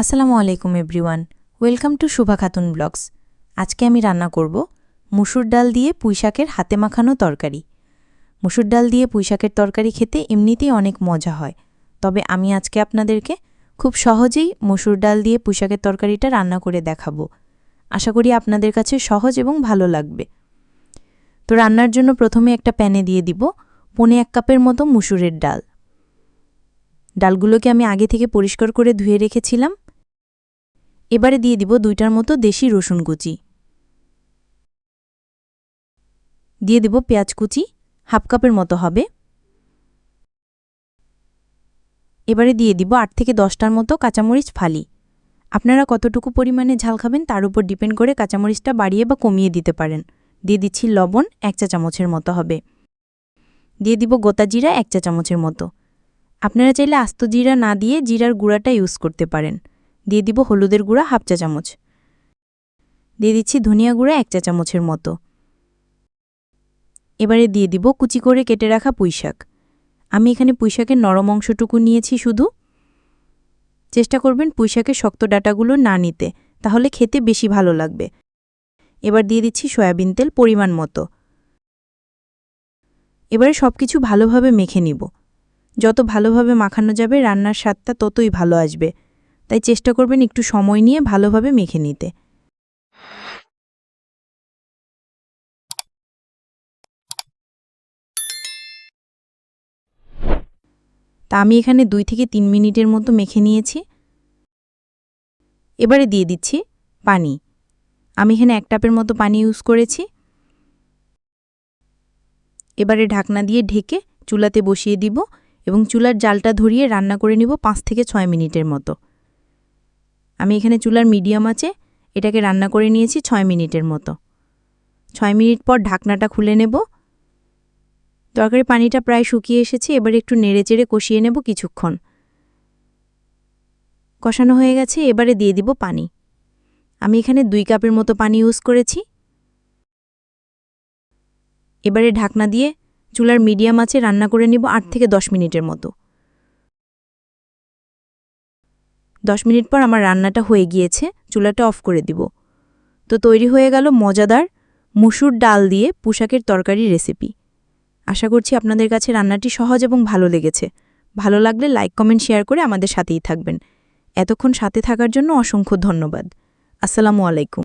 আসসালামু আলাইকুম everyone, welcome to Shuva Khatun blogs. আজকে আমি রান্না করব মুসুর ডাল দিয়ে পুঁইশাকের হাতে মাখানো তরকারি। মুসুর ডাল দিয়ে পুঁইশাকের তরকারি খেতে এমনিতেই অনেক মজা হয়, তবে আমি আজকে আপনাদেরকে খুব সহজেই মুসুর ডাল দিয়ে পুঁইশাকের তরকারিটা রান্না করে দেখাবো। আশা করি আপনাদের কাছে সহজ এবং ভালো লাগবে। তো রান্নার জন্য প্রথমে একটা প্যানে দিয়ে দিব পনে এক কাপের মতো মুসুরের ডাল। ডালগুলোকে আমি আগে থেকে পরিষ্কার করে ধুয়ে রেখেছিলাম। এবারে দিয়ে দিব দুইটার মতো দেশি রসুন কুচি। দিয়ে দিব পেঁয়াজ কুচি, হাফ কাপের মতো হবে। এবারে দিয়ে দিব আট থেকে দশটার মতো কাঁচামরিচ ফালি। আপনারা কতটুকু পরিমাণে ঝাল খাবেন তার উপর ডিপেন্ড করে কাঁচামরিচটা বাড়িয়ে বা কমিয়ে দিতে পারেন। দিয়ে দিচ্ছি লবণ, এক চা চামচের মতো হবে। দিয়ে দিব গোতা জিরা, এক চা চামচের মতো। আপনারা চাইলে আস্ত জিরা না দিয়ে জিরার গুঁড়াটা ইউজ করতে পারেন। দিয়ে দিব হলুদের গুঁড়া হাফ চা চামচ। দিয়ে দিচ্ছি ধনিয়া গুঁড়া এক চা চামচের মতো। এবারে দিয়ে দিব কুচি করে কেটে রাখা পুঁইশাক আমি এখানে পুঁইশাকের নরম অংশটুকু নিয়েছি শুধু। চেষ্টা করবেন পুঁইশাকের শক্ত ডাটাগুলো না নিতে, তাহলে খেতে বেশি ভালো লাগবে। এবার দিয়ে দিচ্ছি সয়াবিন তেল পরিমাণ মতো। এবারে সব কিছু ভালোভাবে মেখে নিব। যত ভালোভাবে মাখানো যাবে, রান্নার স্বাদটা ততই ভালো আসবে। তাই চেষ্টা করবেন একটু সময় নিয়ে ভালোভাবে মেখে নিতে। তা আমি এখানে দুই থেকে তিন মিনিটের মতো মেখে নিয়েছি। এবারে দিয়ে দিচ্ছি পানি। আমি এখানে এক টাপের মতো পানি ইউজ করেছি। এবারে ঢাকনা দিয়ে ঢেকে চুলাতে বসিয়ে দিব এবং চুলার জালটা ধরিয়ে রান্না করে নিব পাঁচ থেকে ছয় মিনিটের মতো। আমি এখানে চুলার মিডিয়াম আছে, এটাকে রান্না করে নিয়েছি ছয় মিনিটের মতো। ছয় মিনিট পর ঢাকনাটা খুলে নেব। তরকারি পানিটা প্রায় শুকিয়ে এসেছে, এবার একটু নেড়েচেড়ে কষিয়ে নেব কিছুক্ষণ। কষানো হয়ে গেছে, এবারে দিয়ে দিব পানি। আমি এখানে দুই কাপের মতো পানি ইউজ করেছি। এবারে ঢাকনা দিয়ে চুলার মিডিয়াম আছে রান্না করে নিব আট থেকে দশ মিনিটের মতো। দশ মিনিট পর আমার রান্নাটা হয়ে গিয়েছে, চুলাটা অফ করে দিব। তো তৈরি হয়ে গেল মজাদার মুসুর ডাল দিয়ে পোশাকের তরকারি রেসিপি। আশা করছি আপনাদের কাছে রান্নাটি সহজ এবং ভালো লেগেছে। ভালো লাগলে লাইক, কমেন্ট, শেয়ার করে আমাদের সাথেই থাকবেন। এতক্ষণ সাথে থাকার জন্য অসংখ্য ধন্যবাদ। আসসালামু আলাইকুম।